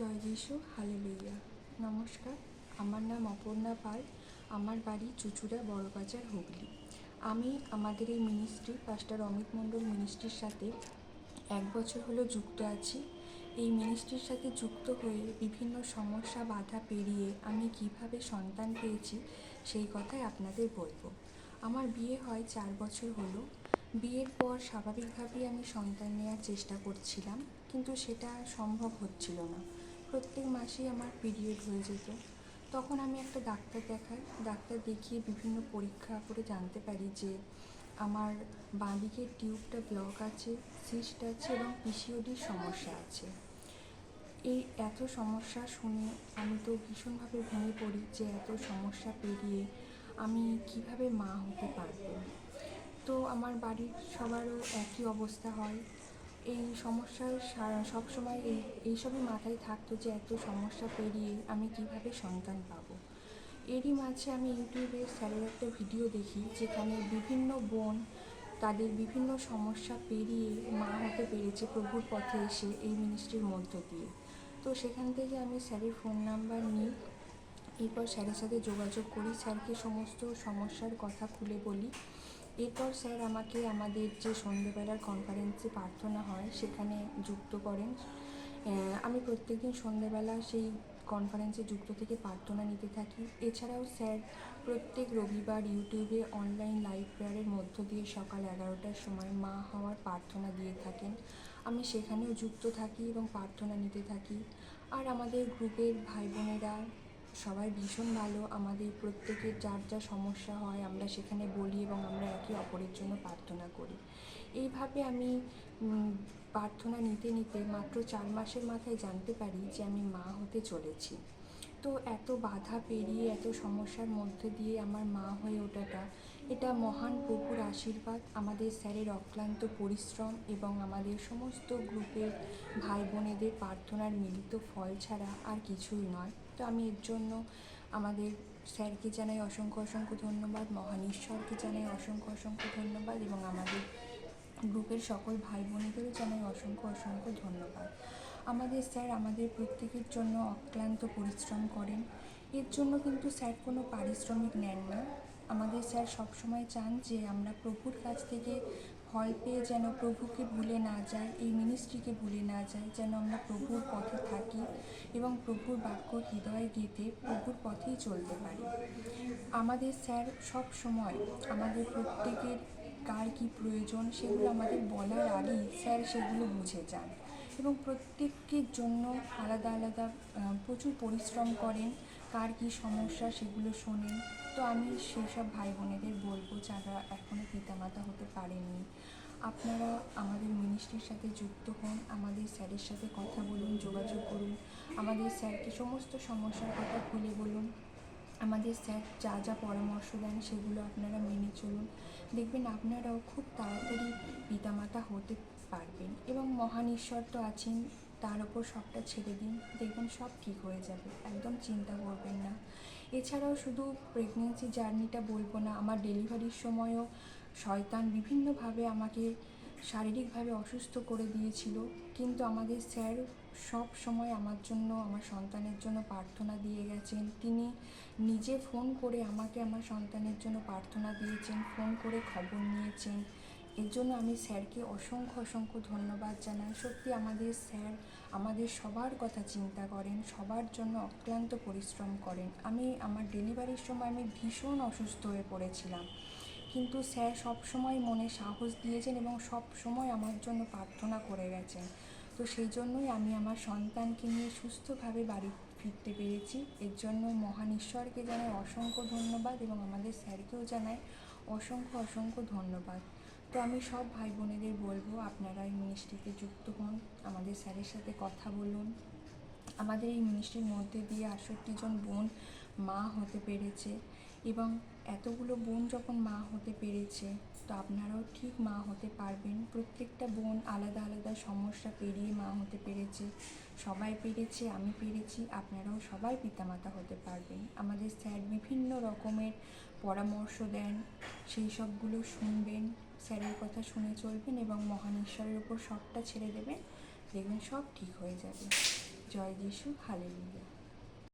জয় যিশু হালেলুইয়া নমস্কার, আমার নাম অপর্ণা পাল, আমার বাড়ি চুচুড়া, বড়বাজার, হুগলি। আমি আমাদের এই মিনিস্ট্রি পাস্টার অমিত মণ্ডল মিনিস্ট্রির সাথে এক বছর হলো যুক্ত আছি। এই মিনিস্ট্রির সাথে যুক্ত হয়ে বিভিন্ন সমস্যা, বাধা পেরিয়ে আমি কীভাবে সন্তান পেয়েছি, সেই কথাই আপনাদের বলব। আমার বিয়ে হয় চার বছর হলো। বিয়ের পর স্বাভাবিকভাবেই আমি সন্তান নেওয়ার চেষ্টা করছিলাম, কিন্তু সেটা সম্ভব হচ্ছিল না। প্রত্যেক মাসেই আমার পিরিয়ড হয়ে যেত। তখন আমি একটা ডাক্তার দেখাই, ডাক্তার দেখিয়ে বিভিন্ন পরীক্ষা করে জানতে পারি যে আমার বাঁদিকের টিউবটা ব্লক আছে, সিস্ট আছে এবং পিসিওডির সমস্যা আছে। এই এত সমস্যা শুনে আমি তো ভীষণভাবে ভেঙে পড়ি যে এত সমস্যা পেরিয়ে আমি কীভাবে মা হতে পারব? তো আমার বাড়ির সবারও একই অবস্থা হয়। এই সমস্যার সবসময় এই, এইসবই মাথায় থাকতো যে এত সমস্যা পেরিয়ে আমি কীভাবে সন্তান পাবো। এরই মাঝে আমি ইউটিউবে স্যারের একটা ভিডিও দেখি যেখানে বিভিন্ন বোন তাদের বিভিন্ন সমস্যা পেরিয়ে মা হতে পেরেছে প্রভুর পথে এসে এই মিনিস্ট্রির মধ্য দিয়ে। তো সেখান থেকে আমি স্যারের ফোন নাম্বার নিই, এরপর স্যারের সাথে যোগাযোগ করি, স্যারকে সমস্ত সমস্যার কথা খুলে বলি। এরপর স্যার আমাকে আমাদের যে সন্ধ্যেবেলার কনফারেন্সে প্রার্থনা হয়, সেখানে যুক্ত করেন। আমি প্রত্যেকদিন সন্ধ্যেবেলা সেই কনফারেন্সে যুক্ত থেকে প্রার্থনা নিতে থাকি। এছাড়াও স্যার, প্রত্যেক রবিবার ইউটিউবে অনলাইন লাইভ প্রেয়ারের মধ্য দিয়ে সকাল এগারোটার সময় মা হওয়ার প্রার্থনা দিয়ে থাকেন। আমি সেখানেও যুক্ত থাকি এবং প্রার্থনা নিতে থাকি। আর আমাদের গ্রুপের ভাই বোনেরা সবাই ভীষণ ভালো। আমাদের প্রত্যেকের যার যা সমস্যা হয় আমরা সেখানে বলি এবং আমরা একে অপরের জন্য প্রার্থনা করি। এইভাবে আমি প্রার্থনা নিতে নিতে মাত্র চার মাসের মাথায় জানতে পারি যে আমি মা হতে চলেছি। তো এত বাধা পেরিয়ে, এত সমস্যার মধ্যে দিয়ে আমার মা হয়ে ওঠাটা, এটা মহান প্রভুর আশীর্বাদ। আমাদের স্যারের অক্লান্ত পরিশ্রম এবং আমাদের সমস্ত গ্রুপের ভাই বোনেদের প্রার্থনার মিলিত ফল ছাড়া আর কিছুই নয়। তো আমি এর জন্য আমাদের স্যারকে জানাই অসংখ্য অসংখ্য ধন্যবাদ, মহান ঈশ্বরকে জানাই অসংখ্য অসংখ্য ধন্যবাদ এবং আমাদের গ্রুপের সকল ভাই বোনেদেরও জানাই অসংখ্য অসংখ্য ধন্যবাদ। আমাদের স্যার আমাদের প্রত্যেকের জন্য অক্লান্ত পরিশ্রম করেন। এর জন্য কিন্তু স্যার কোনো পারিশ্রমিক নেন না। আমাদের স্যার সবসময় চান যে আমরা প্রভুর কাছ থেকে ফল পেয়ে যেন প্রভুকে ভুলে না যায়, এই মিনিস্ট্রিকে ভুলে না যায়, যেন আমরা প্রভুর পথে থাকি এবং প্রভুর বাক্য হৃদয়ে গেঁথে প্রভুর পথেই চলতে পারি। আমাদের স্যার সব সময় আমাদের প্রত্যেকের কার কী প্রয়োজন সেগুলো আমাদের বলার আগেই স্যার সেগুলো বুঝে যান এবং প্রত্যেকের জন্য আলাদা আলাদা প্রচুর পরিশ্রম করেন। কার কী সমস্যা সেগুলো শোনেন। তো আমি সেসব ভাই বোনেদের বলব যারা এখনও পিতামাতা হতে পারেননি। আপনারা আমাদের মিনিস্ট্রির সাথে যুক্ত হন, আমাদের স্যারের সাথে কথা বলুন, যোগাযোগ করুন। আমাদের স্যারকে সমস্ত সমস্যার কথা খুলে বলুন। আমাদের স্যার যা যা পরামর্শ দেন সেগুলো আপনারা মেনে চলুন। দেখবেন আপনারাও খুব তাড়াতাড়ি পিতামাতা হতে পারবেন এবং মহান ঈশ্বর তো আছেন। তার ওপর সবটা ছেড়ে দিন, দেখবেন সব ঠিক হয়ে যাবে, একদম চিন্তা করবেন না। এছাড়াও শুধু প্রেগনেন্সি জার্নিটা বলব না, আমার ডেলিভারির সময়ও শয়তান বিভিন্নভাবে আমাকে শারীরিকভাবে অসুস্থ করে দিয়েছিল, কিন্তু আমাদের স্যার সব সময় আমার জন্য, আমার সন্তানের জন্য প্রার্থনা দিয়ে গেছেন। তিনি নিজে ফোন করে আমাকে আমার সন্তানের জন্য প্রার্থনা দিয়েছেন ফোন করে খবর নিয়েছেন। এর জন্য আমি স্যারকে অসংখ্য অসংখ্য ধন্যবাদ জানাই। সত্যি আমাদের স্যার আমাদের সবার কথা চিন্তা করেন, সবার জন্য অক্লান্ত পরিশ্রম করেন। আমি, আমার ডেলিভারির সময় আমি ভীষণ অসুস্থ হয়ে পড়েছিলাম। কিন্তু স্যার সব সময় মনে সাহস দিয়েছেন এবং সব সময় আমার জন্য প্রার্থনা করে গেছেন। তো সেই জন্যই আমি আমার সন্তানকে নিয়ে সুস্থভাবে বাড়ি ফিরতে পেরেছি। এর জন্য মহান ঈশ্বরকে জানাই অসংখ্য ধন্যবাদ এবং আমাদের স্যারকেও জানাই অসংখ্য অসংখ্য ধন্যবাদ। তো আমি সব ভাই বোনেদের বলব, আপনারা এই মিনিস্ট্রিতে যুক্ত হন, আমাদের স্যারের সাথে কথা বলুন। আমাদের এই মিনিস্ট্রির মধ্যে দিয়ে আটষট্টি জন বোন মা হতে পেরেছে এবং এতগুলো বোন যখন মা হতে পেরেছে, তো আপনারাও ঠিক মা হতে পারবেন। প্রত্যেকটা বোন আলাদা আলাদা সমস্যা পেরিয়ে মা হতে পেরেছে। সবাই পেরেছে, আমি পেরেছি, আপনারাও সবাই পিতামাতা হতে পারবেন। আমাদের স্যার বিভিন্ন রকমের পরামর্শ দেন, সেই সবগুলো শুনবেন। স্যারের কথা শুনে চলবেন এবং মহান ঈশ্বরের উপর সবটা ছেড়ে দেবেন। দেখবেন সব ঠিক হয়ে যাবে। জয় যিশু, হালেলুয়া।